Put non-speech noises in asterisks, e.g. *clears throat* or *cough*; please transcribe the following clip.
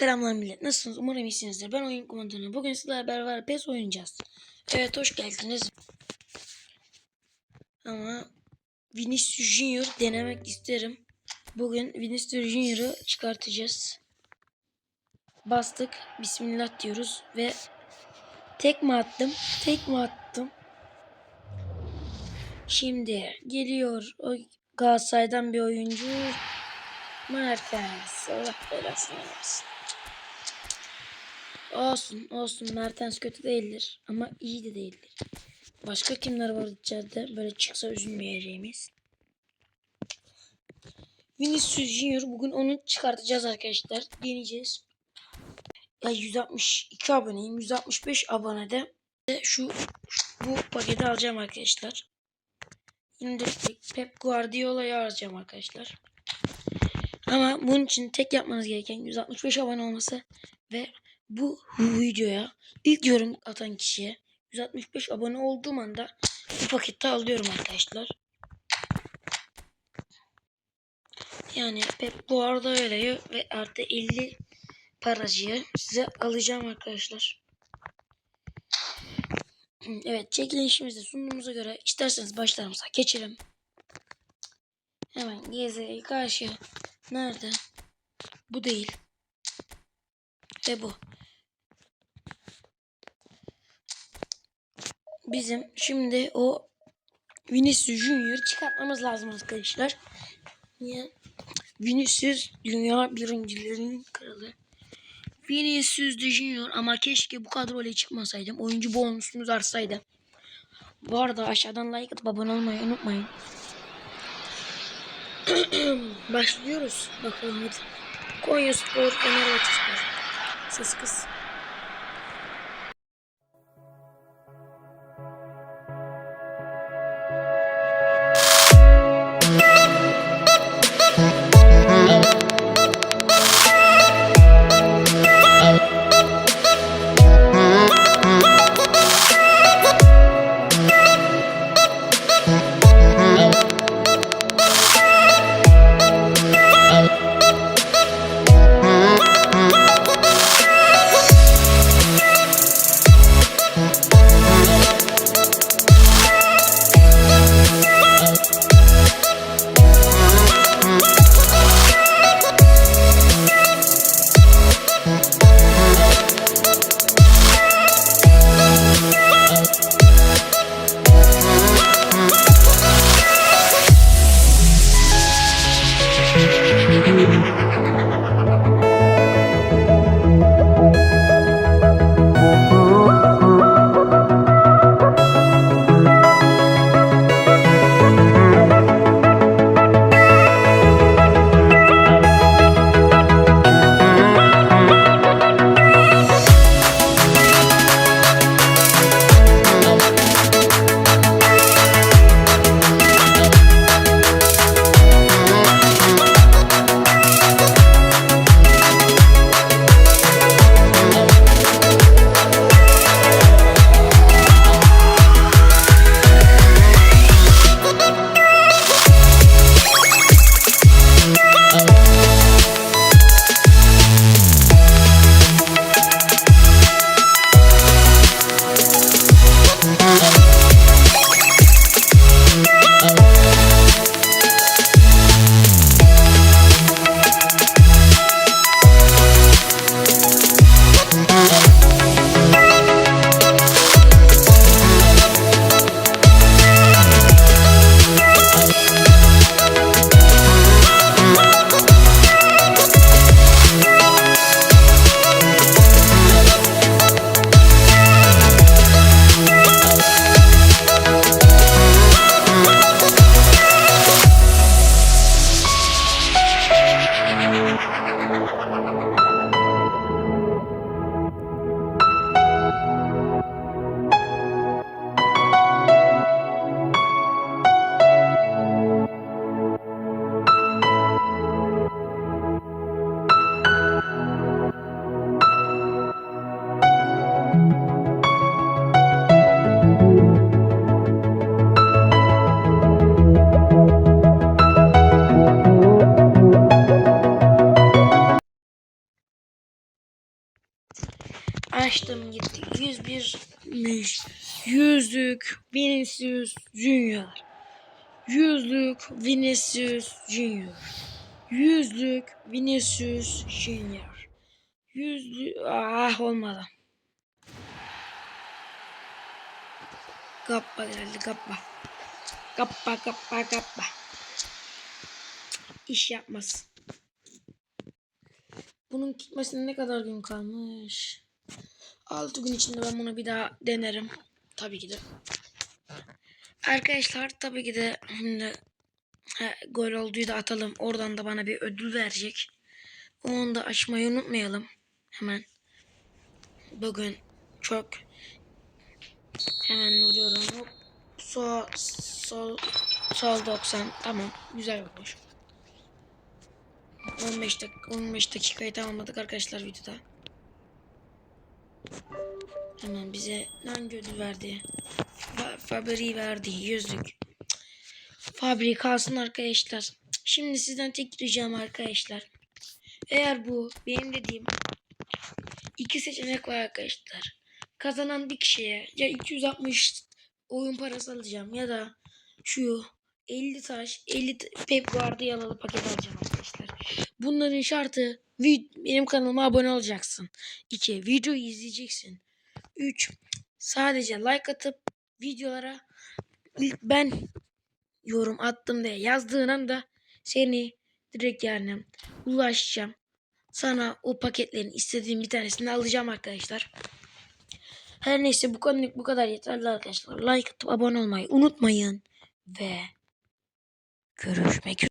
Selamlar millet. Nasılsınız? Umarım iyisinizdir. Ben oyun komutanı. Bugün sizlerle beraber PES oynayacağız. Evet hoş geldiniz. Ama Vinicius Junior denemek isterim. Bugün Vinicius Junior'ı çıkartacağız. Bastık. Bismillah diyoruz ve tek mi attım? Tek mi attım? Şimdi geliyor o Galatasaray'dan bir oyuncu. Mertens. Allah belasını versin. Olsun olsun Mertens kötü değildir ama iyi de değildir. Başka kimler var içeride böyle çıksa üzülmeyeceğimiz. Vinicius Junior bugün onu çıkartacağız arkadaşlar. Deneyeceğiz. Ya 162 aboneyim. 165 abonede şu bu paketi alacağım arkadaşlar. İndirdik. Pep Guardiola'yı alacağım arkadaşlar. Ama bunun için tek yapmanız gereken 165 abone olması ve bu videoya ilk yorum atan kişiye 165 abone olduğum anda bu paketi alıyorum arkadaşlar. Yani Pep Guardiola'yı ve artı 50 paracıyı size alacağım arkadaşlar. Evet çekilişimizde sunduğumuza göre isterseniz başlarımıza geçelim. Hemen GZ'ye karşı nerede? Bu değil. Ve bu. Bizim şimdi o Vinicius Junior çıkartmamız lazım arkadaşlar. Niye? Vinicius dünya birincilerinin kralı. Vinicius de Junior ama keşke bu kadroyla çıkmasaydım. Oyuncu bonusumuz artsaydı. Bu arada aşağıdan like atıp abone olmayı unutmayın. *clears throat* Başlıyoruz. Bakalım hadi. Konya Spor, Fenerbahçe Spor. Ses kız. Açtım gitti. 101'müş. Yüzlük Vinicius Junior. Yüzlük Vinicius Junior. Yüzlük Vinicius Junior. Yüzlük ah olmadı. Kappa geldi kappa. Kappa kappa kappa. İş yapmaz. Bunun gitmesine ne kadar gün kalmış? 6 gün içinde ben bunu bir daha denerim. Tabii ki de. Arkadaşlar tabii ki de şimdi he, gol olduğu da atalım. Oradan da bana bir ödül verecek. Onu da açmayı unutmayalım. Hemen. Bugün çok hemen vuruyorum. Hop. Sol, sol, sol 90. Tamam. Güzel olmuş. 15 dakika 15 dakikayı tamamladık arkadaşlar videoda. Hemen bize hangi ödül verdi? Fa Fabri verdi yüzlük. Fabri kalsın arkadaşlar. Şimdi sizden tek ricam arkadaşlar. Eğer bu benim dediğim iki seçenek var arkadaşlar. Kazanan bir kişiye ya 260 oyun parası alacağım ya da şu 50 taş 50 t- Pep Guardiola'lı paket alacağım arkadaşlar. Bunların şartı benim kanalıma abone olacaksın. 2. Videoyu izleyeceksin. 3. Sadece like atıp videolara ilk ben yorum attım diye yazdığın anda seni direkt yani ulaşacağım. Sana o paketlerin istediğim bir tanesini alacağım arkadaşlar. Her neyse bu konuda bu kadar yeterli arkadaşlar. Like atıp abone olmayı unutmayın ve görüşmek üzere.